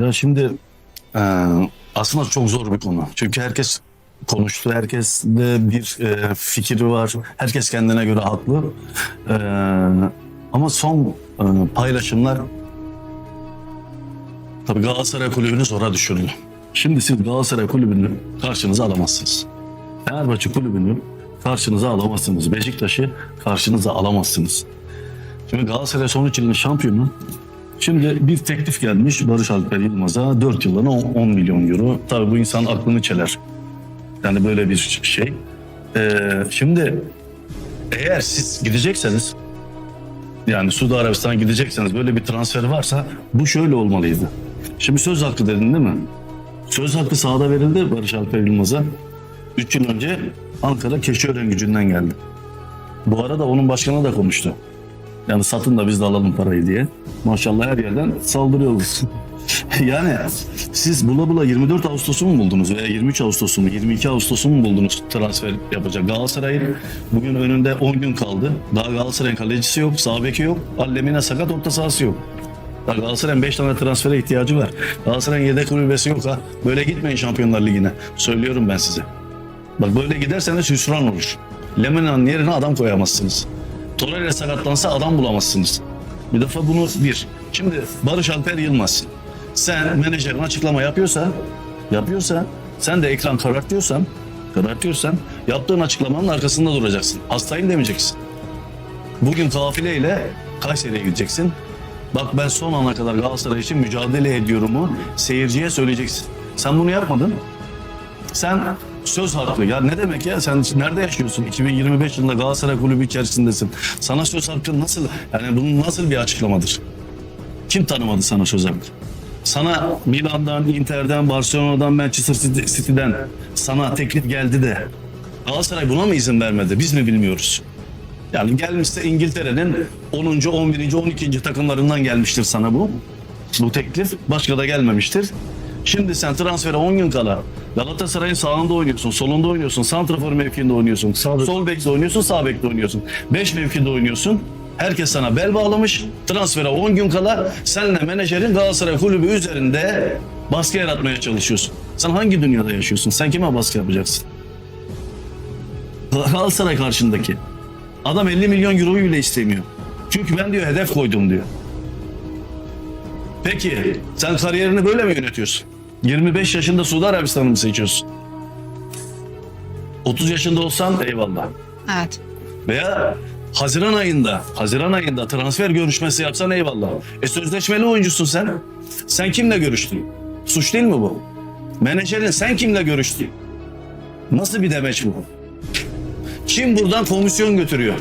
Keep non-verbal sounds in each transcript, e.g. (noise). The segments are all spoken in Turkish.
Ya şimdi e, aslında çok zor bir konu. Çünkü herkes konuştu, herkes de bir e, fikri var. Herkes kendine göre haklı. E, ama son e, paylaşımlar tabii Galatasaray Kulübü'nü zora düşürdü. Şimdi siz Galatasaray Kulübü'nü karşınıza alamazsınız. Fenerbahçe Kulübü'nü karşınıza alamazsınız. Beşiktaş'ı karşınıza alamazsınız. Şimdi Galatasaray son 3 yılın şampiyonu. Şimdi bir teklif gelmiş Barış Alper Yılmaz'a 4 yılına 10 milyon euro. Tabii bu insan aklını çeler. Yani böyle bir şey. Ee, şimdi eğer siz gidecekseniz yani Suudi Arabistan gidecekseniz böyle bir transfer varsa bu şöyle olmalıydı. Şimdi söz hakkı dedin değil mi? Söz hakkı sahada verildi Barış Alper Yılmaz'a. 3 yıl önce Ankara Keçiören gücünden geldi. Bu arada onun başkanı da konuştu. Yani satın da biz de alalım parayı diye. Maşallah her yerden saldırıyoruz. (laughs) yani siz bula bula 24 Ağustos'u mu buldunuz veya 23 Ağustos'u mu 22 Ağustos'u mu buldunuz transfer yapacak? Galatasaray'ın bugün önünde 10 gün kaldı. Daha Galatasaray'ın kalecisi yok, sağ beki yok. Allemine sakat orta sahası yok. Daha Galatasaray'ın 5 tane transfere ihtiyacı var. Galatasaray'ın yedek kulübesi yok ha. Böyle gitmeyin Şampiyonlar Ligi'ne. Söylüyorum ben size. Bak böyle giderseniz hüsran olur. Lemina'nın yerine adam koyamazsınız. Torreira sakatlansa adam bulamazsınız. Bir defa bunu bir. Şimdi Barış Alper Yılmaz. Sen menajerin açıklama yapıyorsa, yapıyorsa, sen de ekran karartıyorsan, karartıyorsan yaptığın açıklamanın arkasında duracaksın. Hastayım demeyeceksin. Bugün kafileyle Kayseri'ye gideceksin. Bak ben son ana kadar Galatasaray için mücadele ediyorumu seyirciye söyleyeceksin. Sen bunu yapmadın. Sen söz hakkı. Ya ne demek ya? Sen nerede yaşıyorsun? 2025 yılında Galatasaray Kulübü içerisindesin. Sana söz hakkı nasıl? Yani bunun nasıl bir açıklamadır? Kim tanımadı sana söz hakkı? Sana Milan'dan, Inter'den, Barcelona'dan, Manchester City- City'den sana teklif geldi de Galatasaray buna mı izin vermedi? Biz mi bilmiyoruz? Yani gelmişse İngiltere'nin 10. 11. 12. takımlarından gelmiştir sana bu. Bu teklif başka da gelmemiştir. Şimdi sen transfere 10 gün kala Galatasaray'ın sağında oynuyorsun, solunda oynuyorsun, santrafor mevkiinde oynuyorsun, sol bekte oynuyorsun, sağ bekte oynuyorsun. 5 mevkide oynuyorsun. Herkes sana bel bağlamış. Transfere 10 gün kala senle menajerin Galatasaray kulübü üzerinde baskı yaratmaya çalışıyorsun. Sen hangi dünyada yaşıyorsun? Sen kime baskı yapacaksın? Galatasaray karşındaki. Adam 50 milyon euroyu bile istemiyor. Çünkü ben diyor hedef koydum diyor. Peki sen kariyerini böyle mi yönetiyorsun? 25 yaşında Suudi Arabistan'ı mı seçiyorsun? 30 yaşında olsan eyvallah. Evet. Veya Haziran ayında, Haziran ayında transfer görüşmesi yapsan eyvallah. E sözleşmeli oyuncusun sen. Sen kimle görüştün? Suç değil mi bu? Menajerin sen kimle görüştün? Nasıl bir demeç bu? Kim buradan komisyon götürüyor?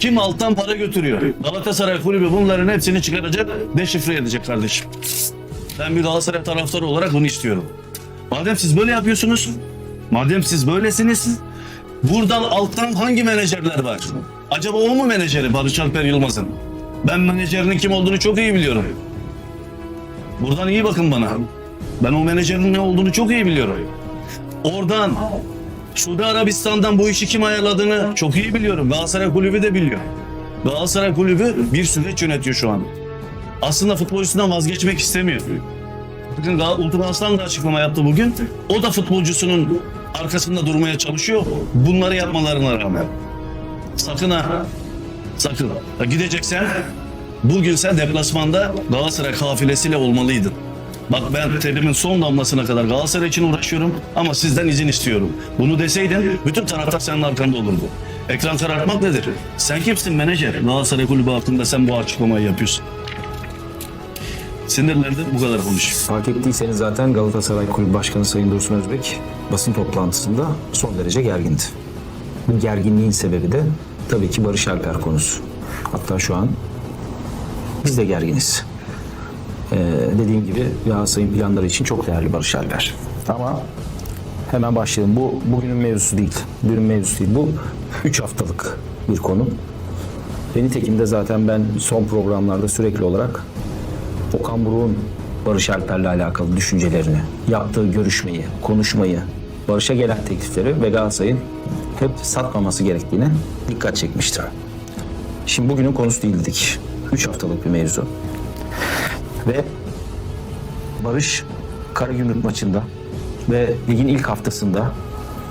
Kim alttan para götürüyor? Galatasaray kulübü bunların hepsini çıkaracak, deşifre edecek kardeşim. Ben bir Galatasaray taraftarı olarak bunu istiyorum. Madem siz böyle yapıyorsunuz, madem siz böylesiniz, buradan alttan hangi menajerler var? Acaba o mu menajeri Barış Alper Yılmaz'ın? Ben menajerinin kim olduğunu çok iyi biliyorum. Buradan iyi bakın bana. Ben o menajerin ne olduğunu çok iyi biliyorum. Oradan Suudi Arabistan'dan bu işi kim ayarladığını çok iyi biliyorum. Galatasaray Kulübü de biliyor. Galatasaray Kulübü bir süreç yönetiyor şu an. Aslında futbolcusundan vazgeçmek istemiyor. Bugün Ultra da açıklama yaptı bugün. O da futbolcusunun arkasında durmaya çalışıyor. Bunları yapmalarına rağmen. Sakın ha. Sakın. Ha, gideceksen bugün sen deplasmanda Galatasaray kafilesiyle olmalıydın. Bak ben terimin son damlasına kadar Galatasaray için uğraşıyorum ama sizden izin istiyorum. Bunu deseydin bütün taraftar senin arkanda olurdu. Ekran karartmak nedir? Sen kimsin menajer? Galatasaray kulübü hakkında sen bu açıklamayı yapıyorsun. Sinirlendim bu kadar konuş. Fark ettiyseniz zaten Galatasaray Kulübü Başkanı Sayın Dursun Özbek basın toplantısında son derece gergindi. Bu gerginliğin sebebi de tabii ki Barış Alper konusu. Hatta şu an biz de gerginiz. Ee, dediğim gibi Galatasaray'ın planları için çok değerli Barış Alper. Ama hemen başlayalım. Bu bugünün mevzusu değil. Dünün mevzusu değil. Bu 3 haftalık bir konu. Ve nitekim de zaten ben son programlarda sürekli olarak Okan Buruk'un Barış Alper'le alakalı düşüncelerini, yaptığı görüşmeyi, konuşmayı, Barış'a gelen teklifleri ve Galatasaray'ın hep satmaması gerektiğine dikkat çekmiştir. Şimdi bugünün konusu değildik. 3 haftalık bir mevzu. Ve Barış Karagümrük maçında ve ligin ilk haftasında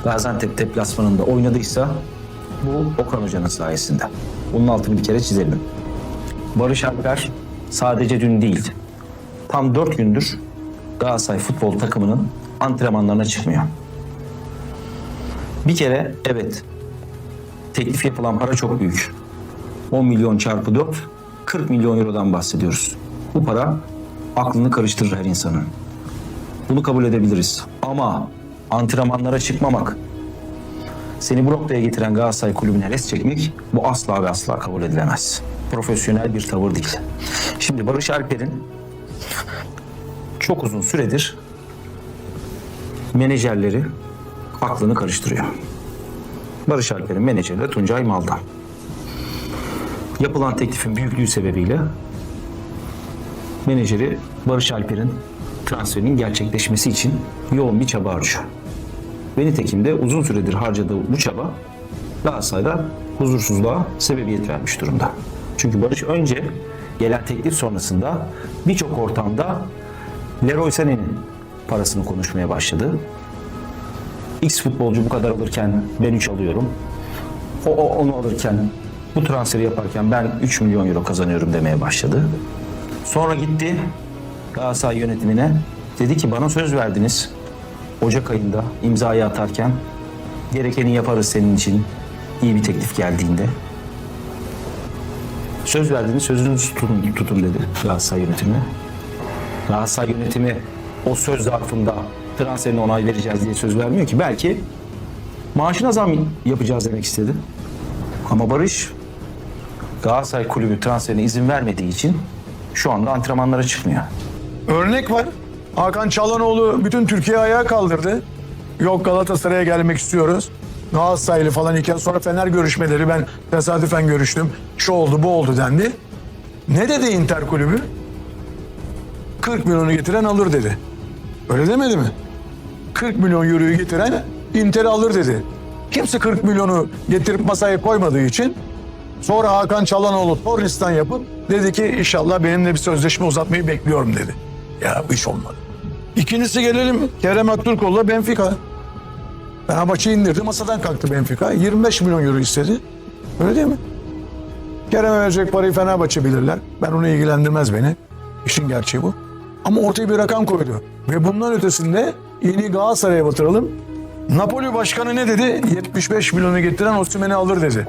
Gaziantep deplasmanında oynadıysa bu Okan Hoca'nın sayesinde. Bunun altını bir kere çizelim. Barış Alper sadece dün değil, tam dört gündür Galatasaray futbol takımının antrenmanlarına çıkmıyor. Bir kere evet teklif yapılan para çok büyük. 10 milyon çarpı 4, 40 milyon eurodan bahsediyoruz. Bu para aklını karıştırır her insanın. Bunu kabul edebiliriz. Ama antrenmanlara çıkmamak, seni bu noktaya getiren Galatasaray kulübüne res çekmek bu asla ve asla kabul edilemez. Profesyonel bir tavır değil. Şimdi Barış Alper'in çok uzun süredir menajerleri aklını karıştırıyor. Barış Alper'in menajeri de Tuncay Malda. Yapılan teklifin büyüklüğü sebebiyle menajeri Barış Alper'in transferinin gerçekleşmesi için yoğun bir çaba harcıyor. Ve nitekim de uzun süredir harcadığı bu çaba Galatasaray'da huzursuzluğa sebebiyet vermiş durumda. Çünkü Barış önce gelen teklif sonrasında birçok ortamda Leroy Sané'nin parasını konuşmaya başladı. X futbolcu bu kadar alırken ben 3 alıyorum. O, o onu alırken bu transferi yaparken ben 3 milyon euro kazanıyorum demeye başladı. Sonra gitti Galatasaray yönetimine. Dedi ki bana söz verdiniz. Ocak ayında imzayı atarken gerekeni yaparız senin için iyi bir teklif geldiğinde. Söz verdiniz sözünüzü tutun, tutun dedi Galatasaray yönetimi. Galatasaray yönetimi o söz zarfında transferine onay vereceğiz diye söz vermiyor ki. Belki maaşına zam yapacağız demek istedi. Ama Barış Galatasaray kulübü transferine izin vermediği için şu anda antrenmanlara çıkmıyor. Örnek var. Hakan Çalhanoğlu bütün Türkiye ayağa kaldırdı. Yok Galatasaray'a gelmek istiyoruz. Galatasaraylı falan iken sonra Fener görüşmeleri ben tesadüfen görüştüm. Şu oldu bu oldu dendi. Ne dedi Inter kulübü? 40 milyonu getiren alır dedi. Öyle demedi mi? 40 milyon euroyu getiren Inter'i alır dedi. Kimse 40 milyonu getirip masaya koymadığı için sonra Hakan Çalhanoğlu Tornis'ten yapıp dedi ki inşallah benimle bir sözleşme uzatmayı bekliyorum dedi. Ya bu iş olmadı. İkincisi gelelim Kerem Aktürkoğlu'la Benfica. Fenerbahçe indirdi masadan kalktı Benfica. 25 milyon euro istedi. Öyle değil mi? Kerem'e verecek parayı Fenerbahçe bilirler. Ben onu ilgilendirmez beni. İşin gerçeği bu. Ama ortaya bir rakam koydu. Ve bundan ötesinde yeni Galatasaray'a batıralım. Napoli başkanı ne dedi? 75 milyonu getiren Osimhen'i alır dedi.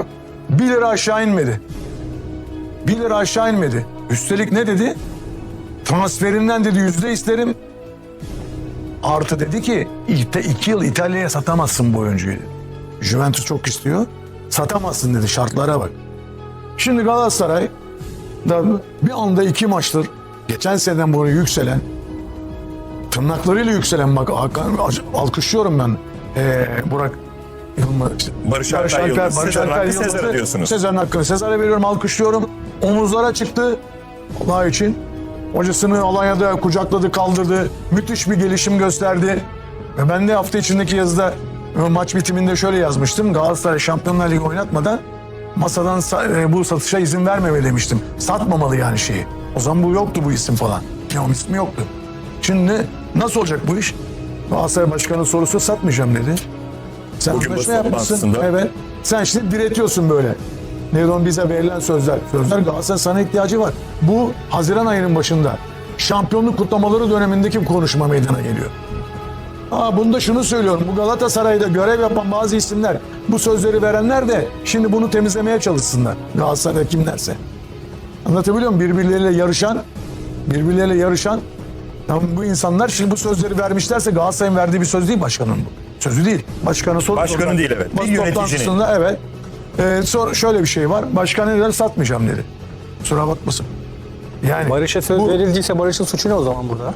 1 lira aşağı inmedi. 1 lira aşağı inmedi. Üstelik ne dedi? Transferinden dedi yüzde isterim. Artı dedi ki ilk iki yıl İtalya'ya satamazsın bu oyuncuyu. Juventus çok istiyor. Satamazsın dedi şartlara bak. Şimdi Galatasaray da bir anda iki maçtır geçen seneden bu yükselen tırnaklarıyla yükselen bak Hakan alkışlıyorum ben ee, Burak Yılmaz. Barış Alper Yıldız. Sezar'ın hakkı Yıldız'ı, Sezar'a diyorsunuz. Sezar'ın hakkını Sezar'a veriyorum alkışlıyorum. Omuzlara çıktı Allah için. Hocasını Alanya'da kucakladı kaldırdı. Müthiş bir gelişim gösterdi. Ve ben de hafta içindeki yazıda e, maç bitiminde şöyle yazmıştım. Galatasaray Şampiyonlar Ligi oynatmadan masadan sa- e, bu satışa izin vermemeli demiştim. Satmamalı yani şeyi. O zaman bu yoktu bu isim falan. Ya onun ismi yoktu. Şimdi nasıl olacak bu iş? Galatasaray Başkanı sorusu satmayacağım dedi. Sen Bugün anlaşma yapmışsın. Evet. Sen şimdi diretiyorsun böyle. Neydi bize verilen sözler. Sözler Galatasaray sana ihtiyacı var. Bu Haziran ayının başında şampiyonluk kutlamaları dönemindeki konuşma meydana geliyor. Aa, bunda şunu söylüyorum. Bu Galatasaray'da görev yapan bazı isimler, bu sözleri verenler de şimdi bunu temizlemeye çalışsınlar. Galatasaray'da kimlerse. Anlatabiliyor muyum? Birbirleriyle yarışan, birbirleriyle yarışan Tamam, bu insanlar şimdi bu sözleri vermişlerse Galatasaray'ın verdiği bir söz değil başkanın bu. Sözü değil. Başkanı soru Başkanın değil, evet. Bir yöneticinin. evet. Ee, sonra şöyle bir şey var. Başkan ne satmayacağım dedi. Kusura bakmasın. Yani Barış'a söz bu- verildiyse Barış'ın suçu ne o zaman burada?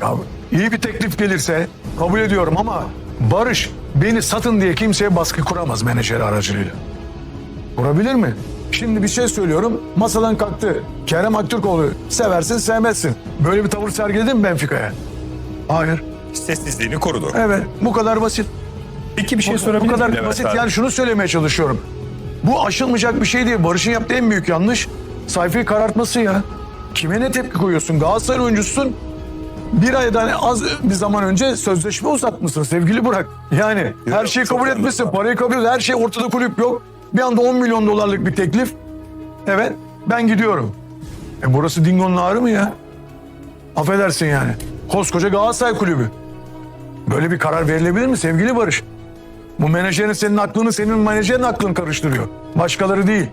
ya, iyi bir teklif gelirse kabul ediyorum ama Barış beni satın diye kimseye baskı kuramaz menajeri aracılığıyla. Kurabilir mi? Şimdi bir şey söylüyorum. Masadan kalktı. Kerem Aktürkoğlu seversin sevmezsin. Böyle bir tavır sergiledin mi Benfica'ya? Hayır. Sessizliğini korudu. Evet. Bu kadar basit. Peki bir şey Bu- sorabilir Bu miyim kadar Levent basit. abi? Yani şunu söylemeye çalışıyorum. Bu aşılmayacak bir şey değil. Barış'ın yaptığı en büyük yanlış sayfayı karartması ya. Kime ne tepki koyuyorsun? Galatasaray oyuncusun. bir aydan az bir zaman önce sözleşme uzatmışsın sevgili Burak. Yani her şeyi kabul etmişsin, parayı kabul her şey ortada kulüp yok. Bir anda 10 milyon dolarlık bir teklif. Evet, ben gidiyorum. E burası Dingo'nun ağrı mı ya? Affedersin yani. Koskoca Galatasaray kulübü. Böyle bir karar verilebilir mi sevgili Barış? Bu menajerin senin aklını, senin menajerin aklını karıştırıyor. Başkaları değil.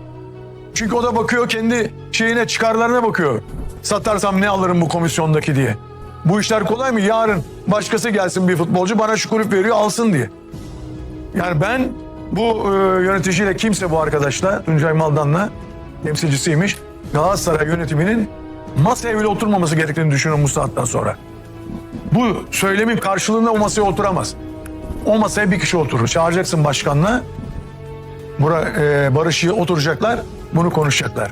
Çünkü o da bakıyor kendi şeyine, çıkarlarına bakıyor. Satarsam ne alırım bu komisyondaki diye. Bu işler kolay mı? Yarın başkası gelsin bir futbolcu bana şu kulüp veriyor alsın diye. Yani ben bu e, yöneticiyle kimse bu arkadaşla Tuncay Maldan'la temsilcisiymiş. Galatasaray yönetiminin masaya bile oturmaması gerektiğini düşünüyorum bu saatten sonra. Bu söylemin karşılığında o masaya oturamaz. O masaya bir kişi oturur. Çağıracaksın başkanla. Bura, e, Barış'ı oturacaklar. Bunu konuşacaklar.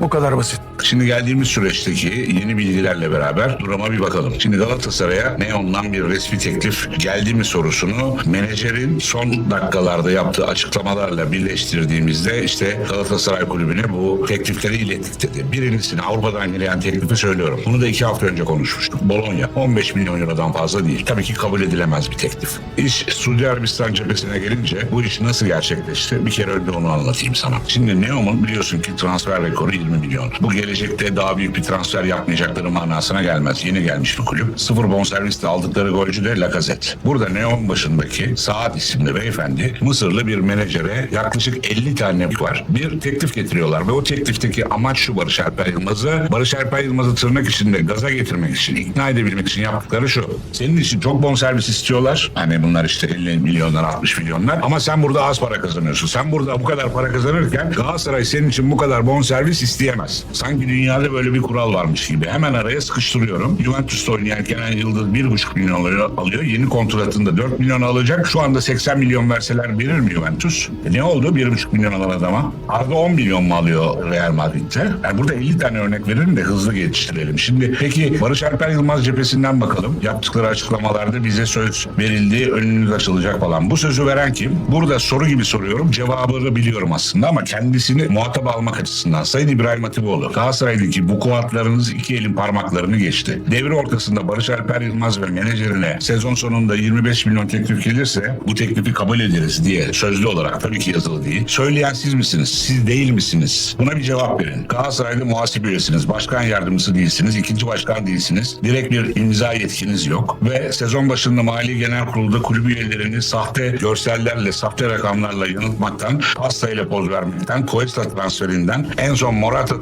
Bu kadar basit. Şimdi geldiğimiz süreçteki yeni bilgilerle beraber duruma bir bakalım. Şimdi Galatasaray'a Neon'dan bir resmi teklif geldi mi sorusunu menajerin son dakikalarda yaptığı açıklamalarla birleştirdiğimizde işte Galatasaray Kulübü'ne bu teklifleri ilettik dedi. Birincisini Avrupa'dan gelen teklifi söylüyorum. Bunu da iki hafta önce konuşmuştuk. Bologna 15 milyon eurodan fazla değil. Tabii ki kabul edilemez bir teklif. İş Suudi Arabistan cephesine gelince bu iş nasıl gerçekleşti? Bir kere önce onu anlatayım sana. Şimdi Neom'un biliyorsun ki transfer rekoru 20 milyon. Bu gelecekte daha büyük bir transfer yapmayacakları manasına gelmez. Yeni gelmiş bir kulüp. Sıfır bonservisle aldıkları golcü de Lacazette. Burada Neon başındaki Saad isimli beyefendi Mısırlı bir menajere yaklaşık 50 tane var. Bir teklif getiriyorlar ve o teklifteki amaç şu Barış Alper Yılmaz'ı. Barış Alper Yılmaz'ı tırnak içinde gaza getirmek için, ikna edebilmek için yaptıkları şu. Senin için çok bonservis istiyorlar. Hani bunlar işte 50 milyonlar, 60 milyonlar. Ama sen burada az para kazanıyorsun. Sen burada bu kadar para kazanırken Galatasaray senin için bu kadar bonservis isteyemez. Sanki dünyada böyle bir kural varmış gibi. Hemen araya sıkıştırıyorum. Juventus'ta oynayan Kenan Yıldız 1,5 milyon alıyor. Yeni kontratında 4 milyon alacak. Şu anda 80 milyon verseler verir mi Juventus? E ne oldu 1,5 milyon alan adama? Arda 10 milyon mu alıyor Real Madrid'de? Yani burada 50 tane örnek veririm de hızlı geçiştirelim. Şimdi peki Barış Alper Yılmaz cephesinden bakalım. Yaptıkları açıklamalarda bize söz verildi, önünüz açılacak falan. Bu sözü veren kim? Burada soru gibi soruyorum. Cevabını biliyorum aslında ama kendisini muhatap almak açısından. Sayın İbrahim Hatipoğlu, Galatasaray'daki bu kuatlarınız iki elin parmaklarını geçti. Devre ortasında Barış Alper Yılmaz ve menajerine sezon sonunda 25 milyon teklif gelirse bu teklifi kabul ederiz diye sözlü olarak tabii ki yazılı değil. Söyleyen siz misiniz? Siz değil misiniz? Buna bir cevap verin. Galatasaray'da muhasip üyesiniz. Başkan yardımcısı değilsiniz. ikinci başkan değilsiniz. Direkt bir imza yetkiniz yok. Ve sezon başında Mali Genel Kurulu'da kulüp üyelerini sahte görsellerle, sahte rakamlarla yanıltmaktan, pastayla poz vermekten, Cuesta transferinden, en son Morata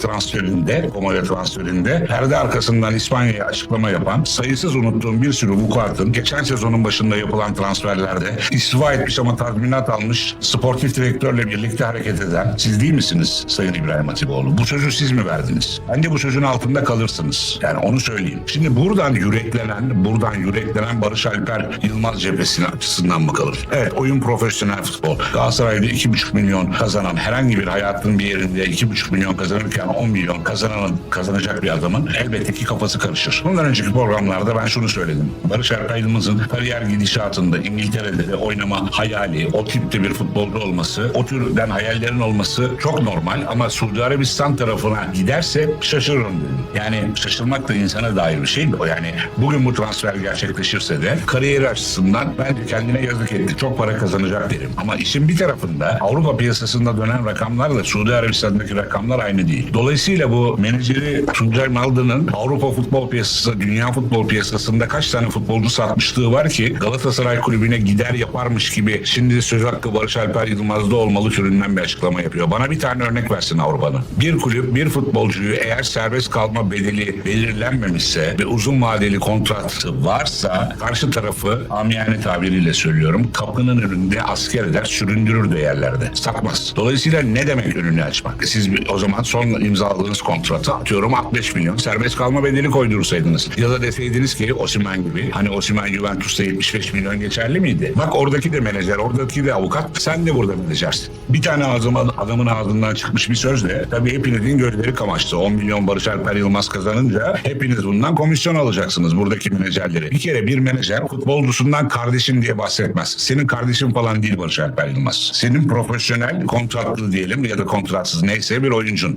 transferinde, Komoya transferinde, perde arkasından İspanya'ya açıklama yapan, sayısız unuttuğum bir sürü vukuatın geçen sezonun başında yapılan transferlerde istifa etmiş ama tazminat almış sportif direktörle birlikte hareket eden siz değil misiniz Sayın İbrahim Hatipoğlu? Bu sözü siz mi verdiniz? Bence bu sözün altında kalırsınız. Yani onu söyleyeyim. Şimdi buradan yüreklenen, buradan yüreklenen Barış Alper Yılmaz cephesine açısından bakalım. Evet oyun profesyonel futbol. Galatasaray'da 2,5 milyon kazanan herhangi bir hayatın bir yerinde 2,5 milyon kazanırken 10 milyon kazananın kazanacak bir adamın elbette ki kafası karışır. Bundan önceki programlarda ben şunu söyledim. Barış Yılmaz'ın kariyer gidişatında İngiltere'de de oynama hayali, o tipte bir futbolcu olması, o türden hayallerin olması çok normal ama Suudi Arabistan tarafına giderse şaşırırım dedim. Yani şaşırmak da insana dair bir şey. Yani bugün bu transfer gerçekleşirse de kariyeri açısından bence kendine yazık etti. Çok para kazanacak derim. Ama işin bir tarafında Avrupa piyasasında dönen rakamlarla Suudi Arabistan'daki rakamlar aynı değil. Dolayısıyla bu menajeri Tuncay Maldı'nın Avrupa futbol piyasası, dünya futbol piyasasında kaç tane futbolcu satmışlığı var ki Galatasaray kulübüne gider yaparmış gibi şimdi söz hakkı Barış Alper Yılmaz'da olmalı türünden bir açıklama yapıyor. Bana bir tane örnek versin Avrupa'nın. Bir kulüp bir futbolcuyu eğer serbest kalma bedeli belirlenmemişse ve uzun vadeli kontratı varsa karşı tarafı amiyane tabiriyle söylüyorum kapının önünde asker eder süründürür de yerlerde. Satmaz. Dolayısıyla ne demek önünü açmak? Siz o zaman son imzaladığınız kontratı atıyorum 65 milyon serbest kalma bedeli koydursaydınız. Ya da deseydiniz ki Osimhen gibi hani Osimhen Juventus'ta 75 milyon geçerli miydi? Bak oradaki de menajer, oradaki de avukat sen de burada menajersin. Bir tane ağzıma, adamın ağzından çıkmış bir sözle tabii hepinizin gözleri kamaştı. 10 milyon Barış Alper Yılmaz kazanınca hepiniz bundan komisyon alacaksınız buradaki menajerleri. Bir kere bir menajer futbolcusundan kardeşim diye bahsetmez. Senin kardeşin falan değil Barış Alper Yılmaz. Senin profesyonel kontratlı diyelim ya da kontratsız neyse bir oyuncun.